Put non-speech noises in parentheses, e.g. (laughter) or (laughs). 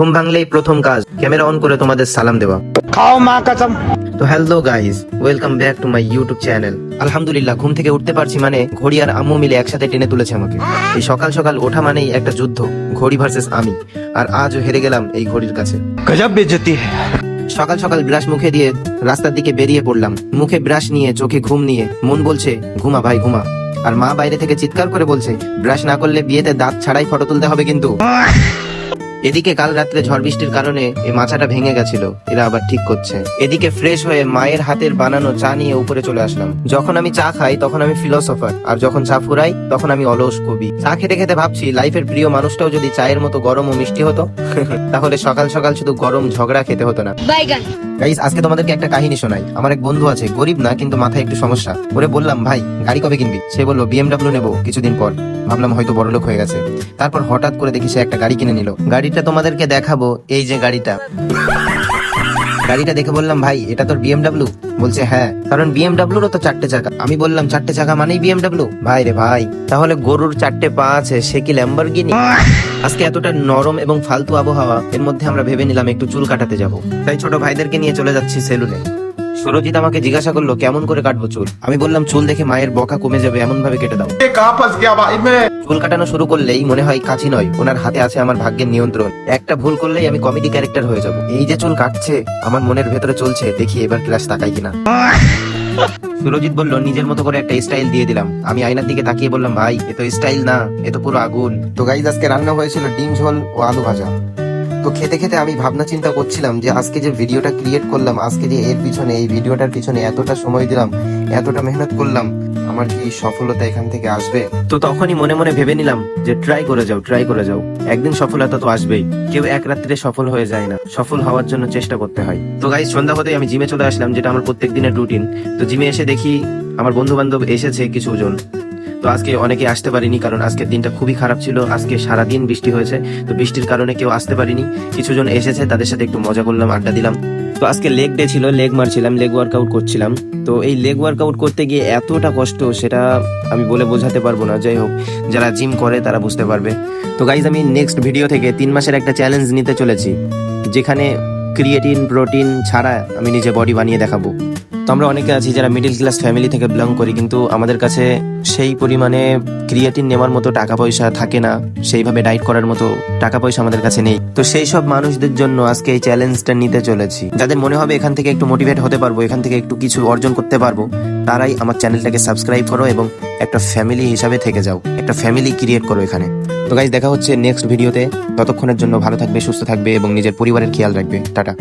ঘুম ভাঙলেই প্রথম কাজ ক্যামেরা অন করে তোমাদের সালাম দেওয়া। খাও মা কসম। তো hello guys welcome back to my YouTube channel আলহামদুলিল্লাহ ঘুম থেকে উঠতে পারছি মানে ঘড়ি আর আম্মু মিলে একসাথে টেনে তুলেছে আমাকে। এই সকাল সকাল ওঠা মানেই একটা যুদ্ধ ঘড়ি ভার্সেস আমি। আর আজও হেরে গেলাম এই ঘড়ির কাছে। গজব বেজতি সকাল সকাল ব্রাশ মুখে দিয়ে রাস্তার দিকে বেরিয়ে পড়লাম। মুখে ব্রাশ নিয়ে চোখে ঘুম নিয়ে মন বলছে ঘুমা ভাই ঘুমা। আর মা বাইরে থেকে চিৎকার করে বলছে ব্রাশ না করলে বিয়েতে দাঁত ছাড়াই ফটো তুলতে হবে কিন্তু। এদিকে কাল রাত্রে ঝড় বৃষ্টির কারণে এই মাচাটা ভেঙে গেছিল। এরা আবার ঠিক করছে। এদিকে ফ্রেশ হয়ে মায়ের হাতের বানানো চা নিয়ে উপরে চলে আসলাম। যখন আমি চা খাই তখন আমি ফিলোসফার আর যখন চা ফুরাই তখন আমি অলস কবি। চা খেতে খেতে ভাবছি লাইফের প্রিয় মানুষটাও যদি চায়ের মতো গরম ও মিষ্টি হতো (laughs) তাহলে সকাল সকাল শুধু গরম ঝগড়া খেতে হতো না। বাইগান গাইস আজকে তোমাদেরকে একটা কাহিনী শোনাই। আমার এক বন্ধু আছে গরিব না কিন্তু মাথায় একটু সমস্যা। ওরে বললাম ভাই গাড়ি কবে কিনবি? সে বলল বিএমডাব্লিউ নেব কিছুদিন পর। ভাবলাম হয়তো বড়লোক হয়ে গেছে। তারপর হঠাৎ করে দেখি সে একটা গাড়ি কিনে নিল। গাড়িটা তোমাদেরকে দেখাবো, এই যে গাড়িটা। গাড়িটা দেখে বললাম, ভাই, এটা তোর বিএমডাব্লিউ বলছে হ্যাঁ। কারণ বিএমডাব্লিউরও তো চারটে চাকা। আমি বললাম, চারটে চাকা মানেই বিএমডাব্লিউ ভাই রে ভাই, তাহলে গরুর চারটে পা আছে, সে কি ল্যাম্বরগিনি আজকে এতটা নরম এবং ফালতু আবহাওয়া, এর মধ্যে আমরা ভেবে নিলাম একটু চুল কাটাতে যাব। তাই ছোট ভাইদেরকে নিয়ে চলে যাচ্ছি সেলুনে। সুরজিৎ আমাকে জিজ্ঞাসা করল কেমন করে কাটবো চুল? আমি বললাম চুল দেখে মায়ের বকা কমে যাবে এমন ভাবে কেটে দাও। চুল কাটানো শুরু করলেই মনে হয় কাছি নয় ওনার হাতে আছে আমার ভাগ্যের নিয়ন্ত্রণ। একটা ভুল করলেই আমি কমেডি ক্যারেক্টার হয়ে যাব। এই যে চুল কাটছে আমার মনের ভেতরে চলছে দেখি এবার ক্লাস তাকাই কিনা। সুরজিৎ বলল নিজের মতো করে একটা স্টাইল দিয়ে দিলাম। আমি আয়নার দিকে তাকিয়ে বললাম ভাই এ তো স্টাইল না এ তো পুরো আগুন। তো গাইজ আজকে রান্না হয়েছিল ডিম ঝোল ও আলু ভাজা। তো খেতে খেতে আমি ভাবনা চিন্তা করছিলাম যে আজকে যে ভিডিওটা ক্রিয়েট করলাম, আজকে যে এর পিছনে, এই ভিডিওটার পিছনে এতটা সময় দিলাম, এতটা মেহনত করলাম, আমার কি সফলতা এখান থেকে আসবে? তো তখনই মনে মনে ভেবে নিলাম যে ট্রাই করে যাও ট্রাই করে যাও। একদিন সফলতা তো আসবেই, কেউ এক রাত্রে সফল হয়ে যায় না, সফল হওয়ার জন্য চেষ্টা করতে হয়। তো গাইজ সন্ধ্যা হতেই আমি জিমে চলে আসলাম, যেটা আমার প্রত্যেক দিনের রুটিন তো জিমে এসে দেখি আমার বন্ধু বান্ধব এসেছে কিছু জন তো আজকে অনেকে আসতে পারিনি, কারণ আজকের দিনটা খুবই খারাপ ছিল। আজকে সারাদিন বৃষ্টি হয়েছে, তো বৃষ্টির কারণে কেউ আসতে পারিনি। কিছু জন এসেছে, তাদের সাথে একটু মজা করলাম, আড্ডা দিলাম। তো আজকে লেগ ডে ছিল লেগ মারছিলাম লেগ ওয়ার্কআউট করছিলাম। তো এই লেগ ওয়ার্কআউট করতে গিয়ে এতটা কষ্ট, সেটা আমি বলে বোঝাতে পারব না। যাই হোক, যারা জিম করে তারা বুঝতে পারবে। তো গাইজ আমি নেক্সট ভিডিও থেকে তিন মাসের একটা চ্যালেঞ্জ নিতে চলেছি, যেখানে ক্রিয়েটিন প্রোটিন ছাড়া আমি নিজে বডি বানিয়ে দেখাবো। তো আমরা অনেকে আছি যারা মিডিল ক্লাস ফ্যামিলি থেকে বিলং করি, কিন্তু আমাদের কাছে সেই পরিমাণে ক্রিয়েটিন নেওয়ার মতো টাকা পয়সা থাকে না। সেইভাবে ডাইট করার মতো টাকা পয়সা আমাদের কাছে নেই। তো সেই সব মানুষদের জন্য আজকে এই চ্যালেঞ্জটা নিতে চলেছি। যাদের মনে হবে এখান থেকে একটু মোটিভেট হতে পারব, এখান থেকে একটু কিছু অর্জন করতে পারব, তারাই আমার চ্যানেলটাকে সাবস্ক্রাইব করো এবং একটা ফ্যামিলি হিসাবে থেকে যাও। একটা ফ্যামিলি ক্রিয়েট করো এখানে। তো গাইজ দেখা হচ্ছে নেক্সট ভিডিওতে ততক্ষণের জন্য ভালো থাকবে, সুস্থ থাকবে এবং নিজের পরিবারের খেয়াল রাখবে। টাটা।